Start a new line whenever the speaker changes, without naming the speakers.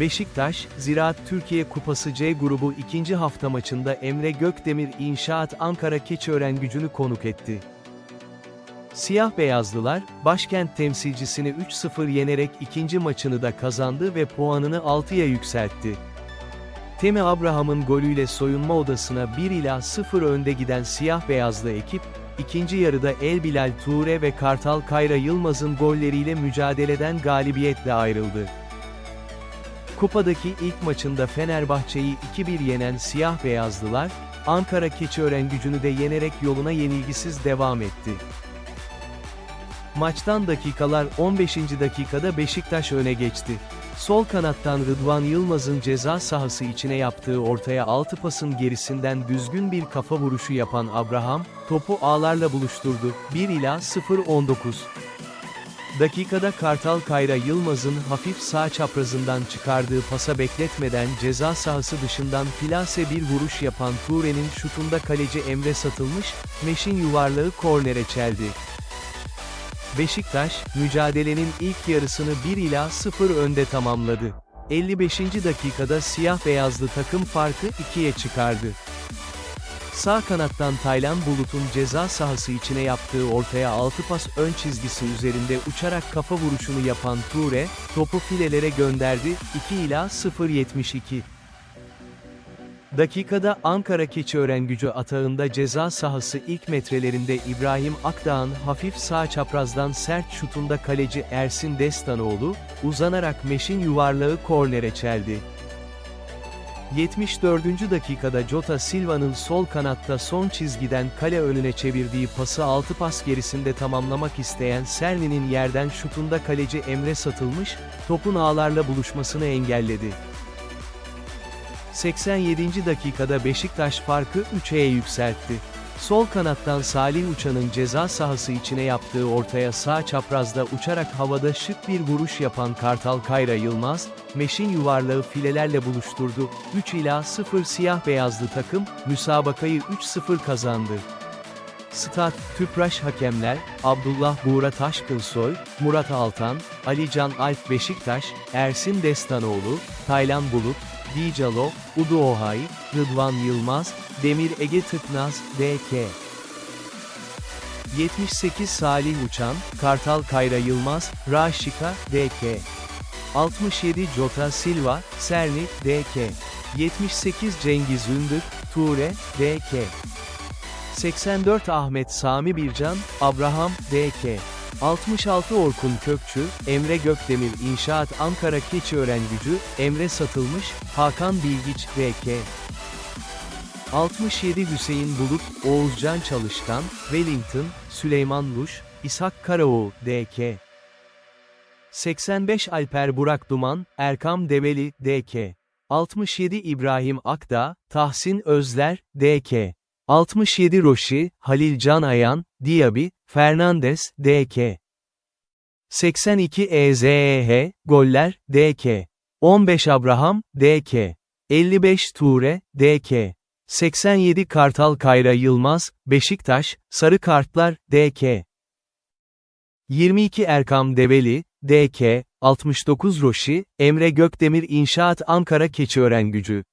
Beşiktaş, Ziraat Türkiye Kupası C grubu ikinci hafta maçında Emre Gökdemir İnşaat Ankara Keçiören gücünü konuk etti. Siyah beyazlılar, başkent temsilcisini 3-0 yenerek ikinci maçını da kazandı ve puanını 6'ya yükseltti. Temi Abraham'ın golüyle soyunma odasına 1 ila 0 önde giden siyah beyazlı ekip, ikinci yarıda El Bilal Ture ve Kartal Kayra Yılmaz'ın golleriyle mücadeleden galibiyetle ayrıldı. Kupadaki ilk maçında Fenerbahçe'yi 2-1 yenen siyah beyazlılar, Ankara Keçiören gücünü de yenerek yoluna yenilgisiz devam etti. Maçtan dakikalar 15. dakikada Beşiktaş öne geçti. Sol kanattan Rıdvan Yılmaz'ın ceza sahası içine yaptığı ortaya altı pasın gerisinden düzgün bir kafa vuruşu yapan Abraham, topu ağlarla buluşturdu, 1 ila 0-19. Dakikada Kartal Kayra Yılmaz'ın hafif sağ çaprazından çıkardığı pasa bekletmeden ceza sahası dışından plase bir vuruş yapan Ture'nin şutunda kaleci Emre Satılmış, Meş'in yuvarlağı kornere çeldi. Beşiktaş, mücadelenin ilk yarısını 1 ila 0 önde tamamladı. 55. dakikada siyah beyazlı takım farkı 2'ye çıkardı. Sağ kanattan Taylan Bulut'un ceza sahası içine yaptığı ortaya 6 pas ön çizgisi üzerinde uçarak kafa vuruşunu yapan Ture, topu filelere gönderdi, 2 ila 0.72. Dakikada Ankara Keçiören gücü atağında ceza sahası ilk metrelerinde İbrahim Akdağ'ın hafif sağ çaprazdan sert şutunda kaleci Ersin Destanoğlu, uzanarak Meş'in yuvarlağı kornere çeldi. 74. dakikada Jota Silva'nın sol kanatta son çizgiden kale önüne çevirdiği pası 6 pas gerisinde tamamlamak isteyen Serni'nin yerden şutunda kaleci Emre Satılmış, topun ağlarla buluşmasını engelledi. 87. dakikada Beşiktaş farkı 3'e yükseltti. Sol kanattan Salih Uçan'ın ceza sahası içine yaptığı ortaya sağ çaprazda uçarak havada şık bir vuruş yapan Kartal Kayra Yılmaz, Meş'in yuvarlağı filelerle buluşturdu. 3 ila 0 siyah beyazlı takım, müsabakayı 3-0 kazandı. Stat, Tüpraş hakemler, Abdullah Buğra Taşkınsoy, Murat Altan, Alican Alp Beşiktaş, Ersin Destanoğlu, Taylan Bulut, Dicalo, Udu Ohay, Rıdvan Yılmaz, Demir Ege Tıknaz, D.K. 78 Salih Uçan, Kartal Kayra Yılmaz, Raşika, D.K. 67 Jota Silva, Serni, D.K. 78 Cengiz Ündür, Ture, D.K. 84 Ahmet Sami Bircan, Abraham, D.K. 66 Orkun Kökçü, Emre Gökdemir İnşaat Ankara Keçiören Gücü, Emre Satılmış, Hakan Bilgiç, D.K. 67 Hüseyin Bulut, Oğuzcan Çalışkan, Wellington, Süleyman Luş, İshak Karaoğlu, D.K. 85 Alper Burak Duman, Erkam Develi, D.K. 67 İbrahim Akdağ, Tahsin Özler, D.K. 67 Roşi, Halil Can Ayan, Diaby, Fernandes, D.K. 82 EZEH, Goller, D.K. 15 Abraham, D.K. 55 Ture, D.K. 87 Kartal Kayra Yılmaz, Beşiktaş, Sarı Kartlar, D.K. 22 Erkam Develi, D.K. 69 Roşi, Emre Gökdemir İnşaat Ankara Keçiören Gücü